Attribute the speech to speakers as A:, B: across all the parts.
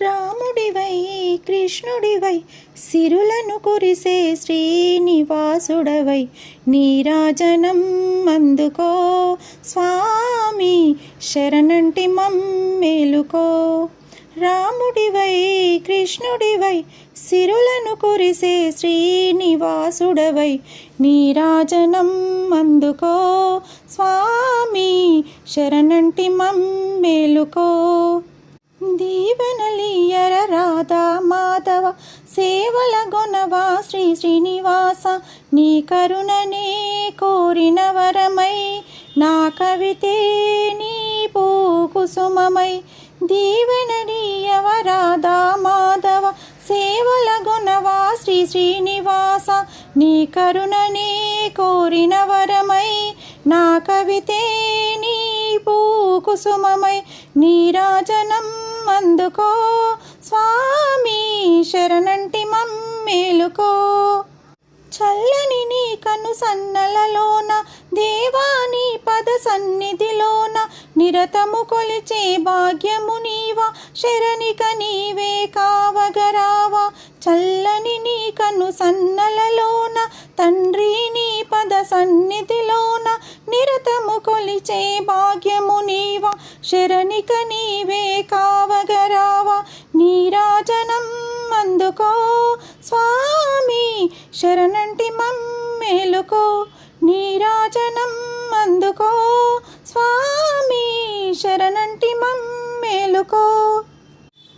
A: రాముడివై కృష్ణుడివై సిరులను కురిసే శ్రీనివాసుడవై. నీరాజనం అందుకో స్వామి శరణంటి మమ్మేలుకో. రాముడివై కృష్ణుడివై సిరులను కురిసే శ్రీనివాసుడవై. నీరాజనం అందుకో స్వామి శరణంటి మమ్మేలుకో. దీ సేవల గొనవా శ్రీ శ్రీనివాస నీ కరుణనే కోరిన వరమై నా కవితే నీ పూకుసుమమై దీవెనలీయవ మాధవ సేవల గుణవా శ్రీ శ్రీనివాస నీ కరుణనే కోరిన వరమై నా కవితే నీ పూకుసుమమై నీరాజనం అందుకో చెరనంటి మమ్మేలుకో. చల్లని నీ కను సన్నలలోన దేవాని పద సన్నిధిలోన నిరతము కొలిచే భాగ్యము నీవా శరణిక నీవే కావగరావా. చల్లని నీ కను సన్నలలోన తండ్రి నీ పద సన్నిధిలోన నిరతము కొలిచే భాగ్యము నీవా శరణిక నీవే అందుకో స్వామి శరణంటి మమ్మేలుకో నీరాజనం అందుకో స్వామి శరణంటి మమ్మేలుకో.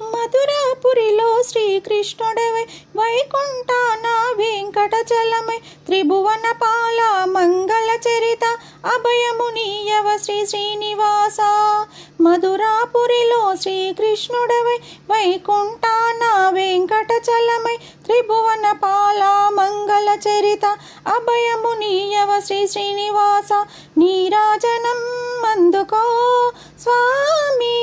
A: మధురాపురిలో శ్రీకృష్ణుడవై వైకుంఠాన వెంకటచలమై త్రిభువన పాల మంగళ చరిత అభయముని యవ శ్రీ శ్రీనివాస. మధురాపురిలో శ్రీకృష్ణుడవై వైకుంఠాన వెంకటచలమై త్రిభువన పాల మంగళ చరిత అభయము నీయవ శ్రీ శ్రీనివాస నీరాజనం మందుకో స్వామి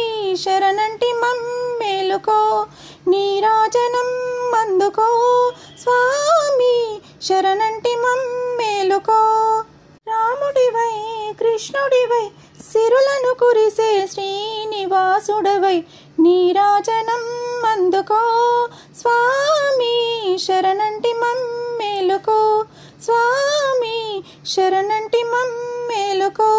A: శరణంటి మమ్మేలుకో. నీరాజనం మందుకో స్వామి శరణంటి మమ్మేలుకో. రాముడివై కృష్ణుడివై సిరులను కురిసే శ్రీనివాసుడవై నీరాజనం అందుకో. స్వామి శరణంటి మమ్మేలుకో. స్వామి శరణంటి మమ్మేలుకో.